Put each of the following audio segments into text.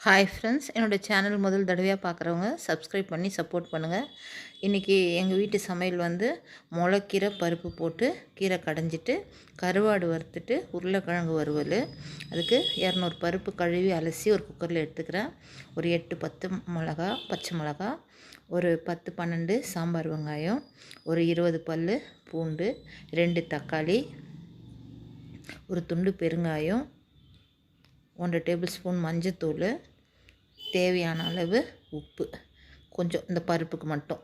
Hi friends என்னோடய channel முதல் தடவையாக பார்க்குறவங்க சப்ஸ்கிரைப் பண்ணி சப்போர்ட் பண்ணுங்கள் இன்றைக்கி எங்கள் வீட்டு சமையல் வந்து முளைக்கீரை பருப்பு போட்டு கீரை கடைஞ்சிட்டு கருவாடு வறுத்துட்டு உருளைக்கிழங்கு வறுவல். அதுக்கு இரநூறு பருப்பு கழுவி அலசி ஒரு குக்கரில் எடுத்துக்கிறேன். ஒரு எட்டு பத்து மிளகா பச்சை மிளகா ஒரு பத்து பன்னெண்டு சாம்பார் வெங்காயம் ஒரு இருபது பல் பூண்டு ரெண்டு தக்காளி ஒரு துண்டு பெருங்காயம் ஒன்றரை டேபிள் ஸ்பூன் மஞ்சத்தூள் தேவையான அளவு உப்பு. கொஞ்சம் இந்த பருப்புக்கு மட்டும்.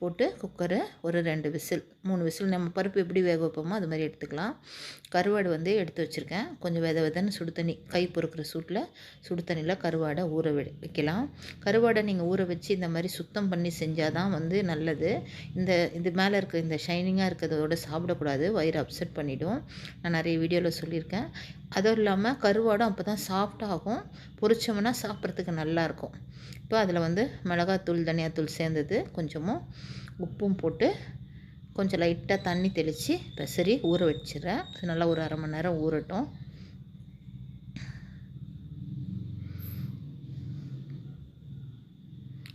போட்டு குக்கரை ஒரு ரெண்டு விசில் மூணு விசில். நம்ம பருப்பு எப்படி வேக வைப்போமோ அது மாதிரி எடுத்துக்கலாம். கருவாடு வந்து எடுத்து வச்சுருக்கேன். கொஞ்சம் வித விதன்னு சுடு தண்ணி கை பொறுக்கிற சூட்டில் சுடு தண்ணியில் கருவாடை ஊற வைக்கலாம். கருவாடை நீங்கள் ஊற வச்சு இந்த மாதிரி சுத்தம் பண்ணி செஞ்சால் தான் வந்து நல்லது. இந்த இது மேலே இருக்க இந்த ஷைனிங்காக இருக்கிறதோட சாப்பிடக்கூடாது. வயிறு அப்செட் பண்ணிவிடும் நான் நிறைய வீடியோவில் சொல்லியிருக்கேன். அதுவும் இல்லாமல் கருவாடும் அப்போ தான் சாஃப்டாகும் பொரிச்சோம்னா சாப்பிட்றதுக்கு நல்லாயிருக்கும் இப்போ அதில் வந்து மிளகாத்தூள் தனியாத்தூள் சேர்ந்தது. கொஞ்சமும் உப்பும் போட்டு கொஞ்சம் லைட்டாக தண்ணி தெளித்து பெசரி ஊற வச்சிடறேன். அது நல்லா ஒரு அரை மணி நேரம் ஊறட்டும்.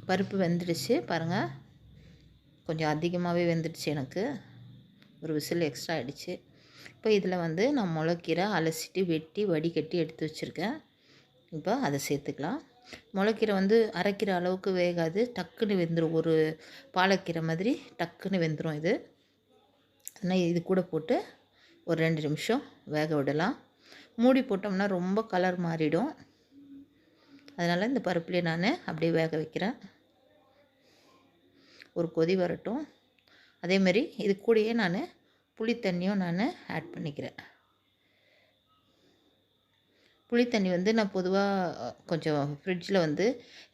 பருப்பு வெந்துடுச்சு. பாருங்கள் கொஞ்சம் அதிகமாகவே வெந்துடுச்சு எனக்கு. ஒரு விசில் எக்ஸ்ட்ரா ஆகிடுச்சு இப்போ இதில் வந்து நான் முளைக்கீரை அலசிட்டு வெட்டி வடிகட்டி எடுத்து வச்சுருக்கேன். இப்போ அதை சேர்த்துக்கலாம். முளைக்கீரை வந்து அரைக்கிற அளவுக்கு வேகாது. டக்குன்னு வெந்துடும் ஒரு பாலக்கீரை மாதிரி டக்குன்னு வெந்துடும் இது. ஆனால் இது கூட போட்டு ஒரு ரெண்டு நிமிஷம் வேக விடலாம். மூடி போட்டோம்னா ரொம்ப கலர் மாறிடும். அதனால் இந்த பருப்புலேயே நான் அப்படியே வேக வைக்கிறேன். ஒரு கொதி வரட்டும். அதேமாரி இது கூடயே நான் புளி தண்ணியும் நான் ஆட் பண்ணிக்கிறேன். புளி தண்ணி வந்து நான் பொதுவாக கொஞ்சம் ஃப்ரிட்ஜில் வந்து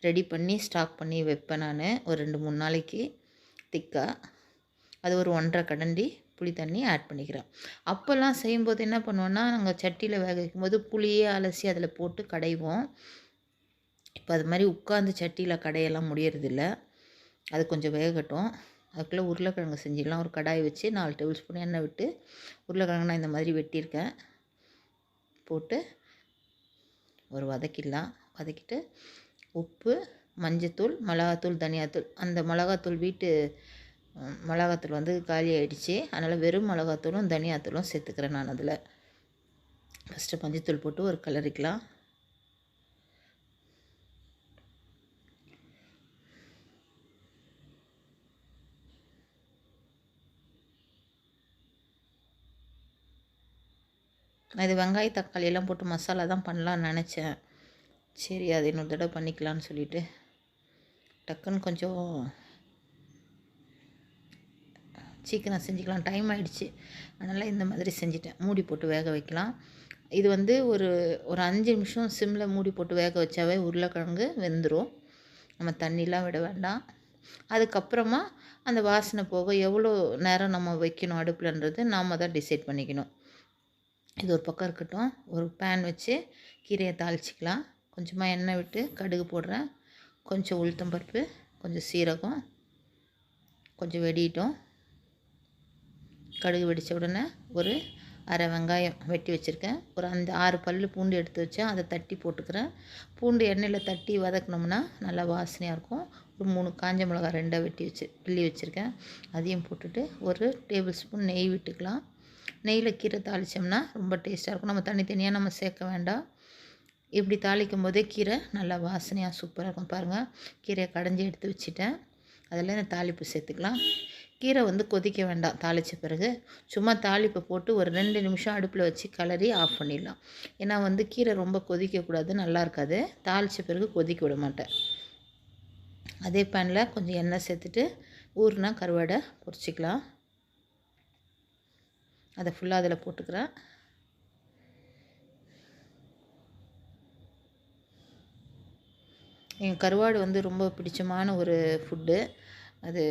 ரெடி பண்ணி ஸ்டாக் பண்ணி வைப்பேன் நான். ஒரு ரெண்டு மூணு நாளைக்கு திக்காக அது ஒரு ஒன்றரை கடண்டி புளி தண்ணி ஆட் பண்ணிக்கிறேன். அப்போல்லாம் செய்யும்போது என்ன பண்ணுவோன்னா நாங்கள் சட்டியில் வேக வைக்கும்போது புளியே அலசி அதில் போட்டு கடைவோம். இப்போ அது மாதிரி உட்காந்து சட்டியில் கடையெல்லாம் முடியறதில்ல. அது கொஞ்சம் வேகட்டும். அதுக்குள்ளே உருளைக்கிழங்கு செஞ்சிடலாம். ஒரு கடாய் வச்சு நாலு டேபிள் ஸ்பூன் எண்ணெய் விட்டு உருளைக்கிழங்கு நான் இந்த மாதிரி வெட்டியிருக்கேன். போட்டு ஒரு வதக்கிடலாம். வதக்கிட்டு உப்பு மஞ்சத்தூள் மிளகாத்தூள் தனியாத்தூள். அந்த மிளகாத்தூள் வீட்டு மிளகாத்தூள் வந்து காலி ஆகிடுச்சி அதனால் வெறும் மிளகாத்தூளும் தனியாத்தூளும் சேர்த்துக்கிறேன் நான் அதில். ஃபஸ்ட்டு மஞ்சத்தூள் போட்டு ஒரு கலரிக்கலாம். நான் இது வெங்காய தக்காளி எல்லாம் போட்டு மசாலா தான் பண்ணலான்னு நினச்சேன். சரி அது இன்னொரு தடவை பண்ணிக்கலான்னு சொல்லிவிட்டு டக்குன்னு கொஞ்சம் சீக்கிரம் செஞ்சுக்கலாம். டைம் ஆகிடுச்சு அதனால் இந்த மாதிரி செஞ்சுட்டேன். மூடி போட்டு வேக வைக்கலாம். இது வந்து ஒரு ஒரு அஞ்சு நிமிஷம் சிம்மில் மூடி போட்டு வேக வச்சாவே உருளைக்கிழங்கு வெந்துடும் நம்ம தண்ணிலாம் விட வேண்டாம். அதுக்கப்புறமா அந்த வாசனை போக எவ்வளோ நேரம் நம்ம வைக்கணும் அடுப்புலன்றது நாம் தான் டிசைட் பண்ணிக்கணும். இது ஒரு பக்கம் இருக்கட்டும். ஒரு பேன் வச்சு கீரையை தாளிச்சிக்கலாம். கொஞ்சமாக எண்ணெய் விட்டு கடுகு போடுறேன். கொஞ்சம் உளுத்தம்பருப்பு கொஞ்சம் சீரகம் கொஞ்சம் வெடிட்டோம் கடுகு வெடித்த உடனே ஒரு அரை வெங்காயம் வெட்டி வச்சுருக்கேன். ஒரு அந்த ஆறு பல் பூண்டு எடுத்து வச்சேன் அதை தட்டி போட்டுக்கிறேன். பூண்டு எண்ணெயில் தட்டி வதக்கினோம்னா நல்லா வாசனையாக இருக்கும். ஒரு மூணு காஞ்ச மிளகா ரெண்டாக வெட்டி வச்சு கிள்ளி வச்சுருக்கேன். அதையும் போட்டுட்டு ஒரு டேபிள் ஸ்பூன் நெய் விட்டுக்கலாம். நெய்யில் கீரை தாளித்தோம்னா ரொம்ப டேஸ்ட்டாக இருக்கும். நம்ம தனித்தனியாக நம்ம சேர்க்க வேண்டாம். இப்படி தாளிக்கும் போதே கீரை நல்லா வாசனையாக சூப்பராக இருக்கும். பாருங்கள் கீரையை கடைஞ்சி எடுத்து வச்சுட்டேன். அதில் இந்த தாளிப்பு சேர்த்துக்கலாம். கீரை வந்து கொதிக்க வேண்டாம் தாளித்த பிறகு. சும்மா தாளிப்பை போட்டு ஒரு ரெண்டு நிமிஷம் அடுப்பில் வச்சு கலரி ஆஃப் பண்ணிடலாம். ஏன்னா வந்து கீரை ரொம்ப கொதிக்கக்கூடாது நல்லா இருக்காது. தாளித்த பிறகு கொதிக்க விட மாட்டேன். அதே பேனில் கொஞ்சம் எண்ணெய் சேர்த்துட்டு ஊறுனா கருவாடை பொரிச்சிக்கலாம். அதை ஃபுல்லாக அதில் போட்டுக்கிறேன். என் கருவாடு வந்து ரொம்ப பிடிச்சமான ஒரு ஃபுட்டு அது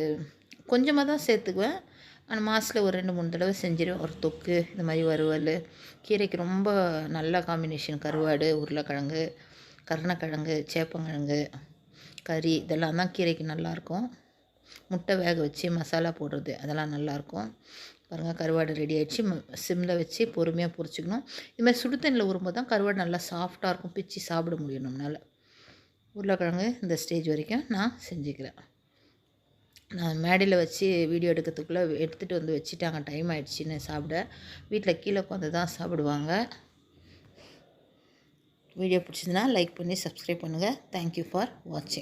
கொஞ்சமாக தான் சேர்த்துக்குவேன். ஆனால் மாதத்தில் ஒரு ரெண்டு மூணு தடவை செஞ்சிருவேன். ஒரு தொக்கு இந்த மாதிரி வறுவல் கீரைக்கு ரொம்ப நல்ல காம்பினேஷன் கருவாடு உருளைக்கிழங்கு கருணக்கிழங்கு சேப்பங்கிழங்கு கறி இதெல்லாம் தான் கீரைக்கு நல்லாயிருக்கும் முட்டை வேக வச்சு மசாலா போடுறது அதெல்லாம் நல்லாயிருக்கும் பாருங்கள் கருவாடு ரெடி ஆகிடுச்சி சிம்மில் வச்சு பொறுமையாக பொரிச்சிக்கணும். இதுமாதிரி சுடு தண்ணியில் ஊறும்போது தான் கருவாடு நல்லா சாஃப்டாக இருக்கும். பிச்சு சாப்பிட முடியும் நம்மளால். உருளைக்கிழங்கு இந்த ஸ்டேஜ் வரைக்கும் நான் செஞ்சுக்கிறேன். நான் மேடையில் வச்சு வீடியோ எடுக்கிறதுக்குள்ளே எடுத்துகிட்டு வந்து வச்சுட்டாங்க. டைம் ஆகிடுச்சின்னு சாப்பிட. வீட்டில் கீழே உட்காந்து தான் சாப்பிடுவாங்க. வீடியோ பிடிச்சிருந்தனா லைக் பண்ணி சப்ஸ்கிரைப் பண்ணுங்கள் தேங்க்யூ ஃபார் வாட்சிங்